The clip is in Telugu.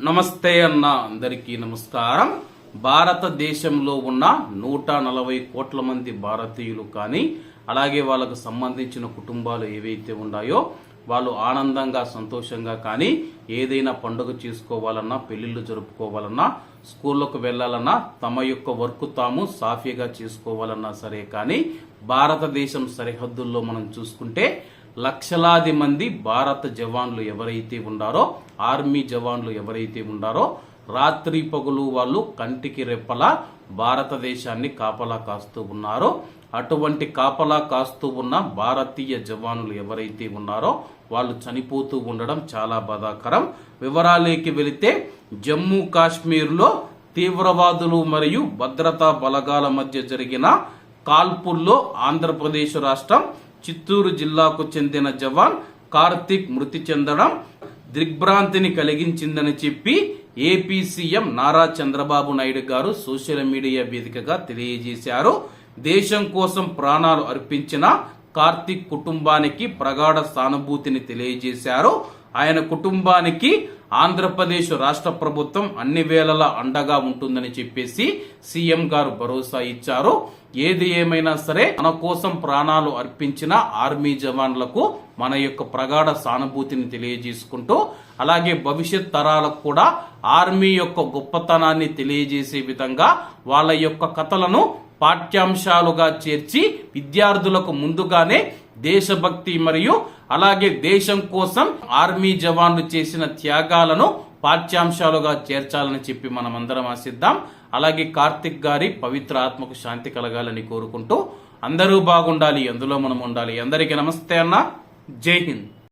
నమస్తే అన్న అందరికీ నమస్కారం. భారతదేశంలో ఉన్న నూట నలభై కోట్ల మంది భారతీయులు కానీ అలాగే వాళ్ళకు సంబంధించిన కుటుంబాలు ఏవైతే ఉన్నాయో వాళ్ళు ఆనందంగా సంతోషంగా కానీ ఏదైనా పండుగ చేసుకోవాలన్నా పెళ్ళిళ్ళు జరుపుకోవాలన్నా స్కూళ్ళకు వెళ్ళాలన్నా తమ యొక్క వర్క్ తాము సాఫీగా చేసుకోవాలన్నా సరే కానీ భారతదేశం సరిహద్దుల్లో మనం చూసుకుంటే లక్షలాది మంది భారత జవాన్లు ఎవరైతే ఉన్నారో ఆర్మీ జవాన్లు ఎవరైతే ఉన్నారో రాత్రి పగులు వాళ్ళు కంటికి రెప్పలా భారతదేశాన్ని కాపలా కాస్తూ ఉన్నారో అటువంటి కాపలా కాస్తూ ఉన్న భారతీయ జవానులు ఎవరైతే ఉన్నారో వాళ్ళు చనిపోతూ ఉండడం చాలా బాధాకరం. వివరాలేకి వెళితే జమ్మూ కాశ్మీర్లో తీవ్రవాదులు మరియు భద్రతా బలగాల మధ్య జరిగిన కాల్పుల్లో ఆంధ్రప్రదేశ్ రాష్ట్రం చిత్తూరు జిల్లాకు చెందిన జవాన్ కార్తిక్ మృతి చెందడం దిగ్భ్రాంతిని కలిగించిందని చెప్పి AP CM Nara Chandrababu Naidu garu social media వేదికగా తెలియజేశారు. దేశం కోసం ప్రాణాలు అర్పించిన కార్తిక్ కుటుంబానికి ప్రగాఢ సానుభూతిని తెలియజేశారు. ఆయన కుటుంబానికి ఆంధ్రప్రదేశ్ రాష్ట్ర ప్రభుత్వం అన్ని వేళలా అండగా ఉంటుందని చెప్పేసి సీఎం గారు భరోసా ఇచ్చారు. ఏది ఏమైనా సరే మన కోసం ప్రాణాలు అర్పించిన ఆర్మీ జవాన్లకు మన యొక్క ప్రగాఢ సానుభూతిని తెలియజేసుకుంటూ అలాగే భవిష్యత్ తరాలకు కూడా ఆర్మీ యొక్క గొప్పతనాన్ని తెలియజేసే విధంగా వాళ్ళ యొక్క కథలను పాఠ్యాంశాలుగా చేర్చి విద్యార్థులకు ముందుగానే దేశభక్తి మరియు అలాగే దేశం కోసం ఆర్మీ జవాన్లు చేసిన త్యాగాలను పాఠ్యాంశాలుగా చేర్చాలని చెప్పి మనం అందరం ఆశిద్దాం. అలాగే కార్తిక్ గారి పవిత్ర ఆత్మకు శాంతి కలగాలని కోరుకుంటూ అందరూ బాగుండాలి అందులో మనం ఉండాలి. అందరికీ నమస్తే అన్న. జై హింద్.